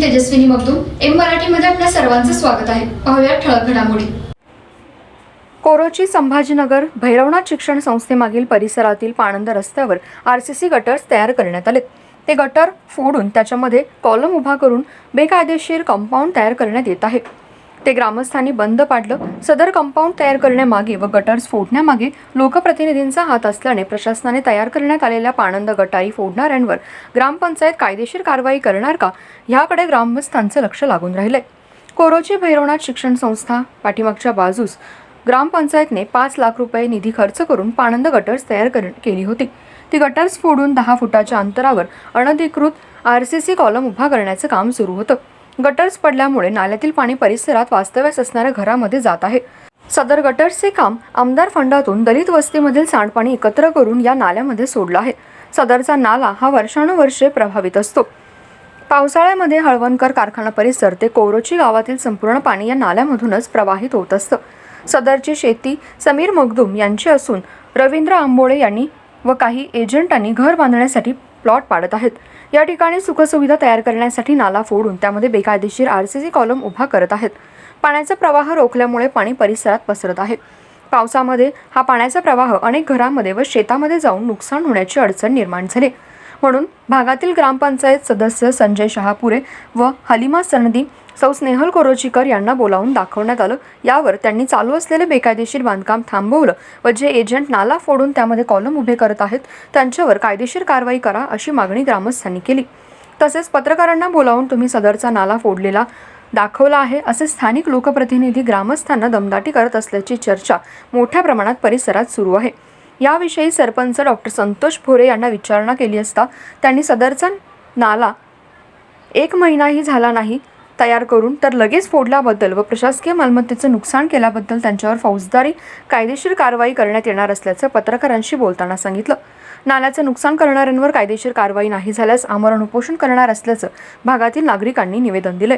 मी Tejaswini Magdum M मराठीमध्ये आपल्या सर्वांचं स्वागत आहे. पाहूया ठळक घडामोडी. कोरोची संभाजीनगर भैरवनाथ शिक्षण संस्थेमागील परिसरातील पाणंद रस्त्यावर आर सी सी गटर्स तयार करण्यात आले ते गटर फोडून त्याच्यामध्ये कॉलम उभा करून बेकायदेशीर कंपाऊंड तयार करण्यात येत आहे. ते ग्रामस्थांनी बंद पाडलं. सदर कंपाऊंड तयार करण्यामागे व गटर्स फोडण्यामागे लोकप्रतिनिधींचा हात असल्याने प्रशासनाने तयार करण्यात आलेल्या पाणंद गटारी फोडणाऱ्यांवर ग्रामपंचायत कायदेशीर कारवाई करणार का? ह्याकडे ग्रामस्थांचं लक्ष लागून राहिलंय. कोरोची भैरवनाथ शिक्षण संस्था पाठीमागच्या बाजूस ग्रामपंचायतने पाच लाख रुपये निधी खर्च करून पाणंद गटर्स तयार कर केली होती. ती गटर्स फोडून दहा फुटाच्या अंतरावर अनधिकृत आर सी सी कॉलम उभा करण्याचं काम सुरू होतं. गटर्स पडल्यामुळे नाल्यातील पाणी परिसरात वास्तव्यास असणाऱ्या घरामध्ये जात आहे. सदर गटर्सचे काम आमदार फंडातून दलित वस्तीमधील सांडपाणी एकत्र करून या नाल्यामध्ये सोडलं आहे. सदरचा नाला हा वर्षानुवर्षे प्रभावित असतो. पावसाळ्यामध्ये हळवणकर कारखाना परिसर ते कोरोची गावातील संपूर्ण पाणी या नाल्यामधूनच प्रवाहित होत असतं. सदरची शेती समीर मगदूम यांची असून रवींद्र आंबोळे यांनी व काही एजंटांनी घर बांधण्यासाठी प्लॉट पाडत आहेत. या ठिकाणी सुखसुविधा तयार करण्यासाठी नाला फोडून त्यामध्ये बेकायदेशीर आर सी सी कॉलम उभा करत आहेत. पाण्याचा प्रवाह रोखल्यामुळे पाणी परिसरात पसरत आहे. पावसामध्ये हा पाण्याचा प्रवाह अनेक घरांमध्ये व शेतामध्ये जाऊन नुकसान होण्याची अडचण निर्माण झाली. म्हणून भागातील ग्रामपंचायत सदस्य संजय शहापुरे व हलिमा सनदी सौ स्नेहल कोरोचीकर यांना बोलावून दाखवण्यात आलं. यावर त्यांनी चालू असलेले बेकायदेशीर बांधकाम थांबवलं व जे एजंट नाला फोडून त्यामध्ये कॉलम उभे करत आहेत त्यांच्यावर कायदेशीर कारवाई करा अशी मागणी ग्रामस्थांनी केली. तसेच पत्रकारांना बोलावून तुम्ही सदरचा नाला फोडलेला दाखवला आहे असे स्थानिक लोकप्रतिनिधी ग्रामस्थांना दमदाटी करत असल्याची चर्चा मोठ्या प्रमाणात परिसरात सुरू आहे. याविषयी सरपंच डॉक्टर संतोष भोरे यांना विचारणा केली असता त्यांनी सदरचा नाला एक महिनाही झाला नाही तयार करून तर लगेच फोडल्याबद्दल व प्रशासकीय मालमत्तेचं नुकसान केल्याबद्दल त्यांच्यावर फौजदारी कायदेशीर कारवाई करण्यात येणार असल्याचं पत्रकारांशी बोलताना सांगितलं. नाल्याचं नुकसान करणाऱ्यांवर कायदेशीर कारवाई नाही झाल्यास आमरण उपोषण करणार असल्याचं भागातील नागरिकांनी निवेदन दिले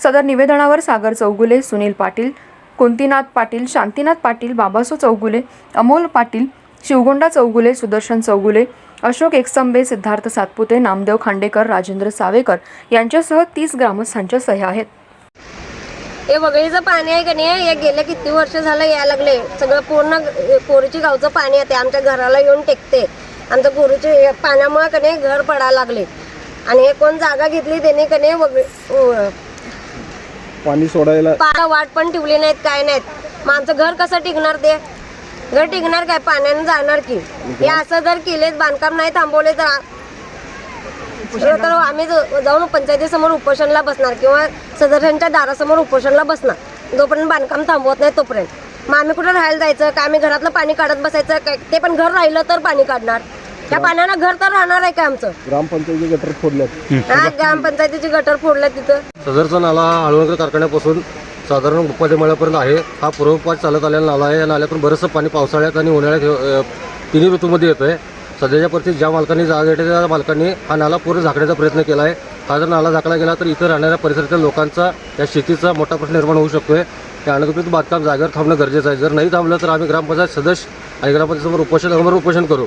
सदर निवेदनावर सागर चौगुले सुनील पाटील कुंतीनाथ पाटील शांतीनाथ पाटील बाबासो चौगुले अमोल पाटील शिवगोंडा चौगुले सुदर्शन चौगुले अशोक एकसंबे सिद्धार्थ सातपुते नामदेव खांडेकर राजेंद्र सावेकर यांच्यासह तीस ग्रामस्थांच्या सह्या आहेत. हे वगळीचं पाणी आहे का नाही हे गेल्या किती वर्ष झालं यायला लागले. सगळं पूर्ण कोरीची गावचं पाणी येते. आमच्या घराला येऊन टेकते. आमचं कोरीचे पाण्यामुळे का नाही घर पडायला लागले. आणि हे कोण जागा घेतली त्याने का नाही वगळी पाणी सोडायला वाट पण ठेवली नाहीत काय नाहीत. मग आमचं घर कसं टिकणार ते? घर टिकणार काय? पाण्याने जाणार की? हे असं जर केले बांधकाम नाही थांबवले तर आम्ही जाऊन पंचायतीसमोर उपोषणला बसणार किंवा सदस्यांच्या दारासमोर उपोषणला बसणार. जोपर्यंत बांधकाम थांबवत नाही तोपर्यंत. मग आम्ही कुठं राहायला जायचं? का आम्ही घरातलं पाणी काढत बसायचं? काय ते पण घर राहिलं तर पाणी काढणार. त्या पाण्यानं घर तर राहणार आहे का आमचं? ग्रामपंचायती गटर फोडल्यात हा ग्रामपंचायतीची गटर फोडलं तिथं. सदरचा नाला हळवणकर कारखान्यापासून. साधारण उपाधी मळ्यापर्यंत आहे. हा पूर्वपाठ चालत आलेला नाला आहे. या नाल्यातून बरंचसं पाणी पावसाळ्यात आणि उन्हाळ्यात तिन्ही ऋतूमध्ये येतो आहे सध्याच्या परिस्थितीत ज्या मालकांनी जागा घेतली त्या मालकांनी हा नाला पूर्ण झाकण्याचा प्रयत्न केला आहे. हा जर नाला झाकला गेला तर इथं राहणाऱ्या परिसरातील लोकांचा या शेतीचा मोठा प्रश्न निर्माण होऊ शकतो आहे त्या अनधिकृत बांधकाम जागेवर थांबणं गरजेचं आहे. जर नाही थांबलं तर आम्ही ग्रामपंचायत सदस्य आणि ग्रामपंचायतसमोर उपोषण उपोषण करू.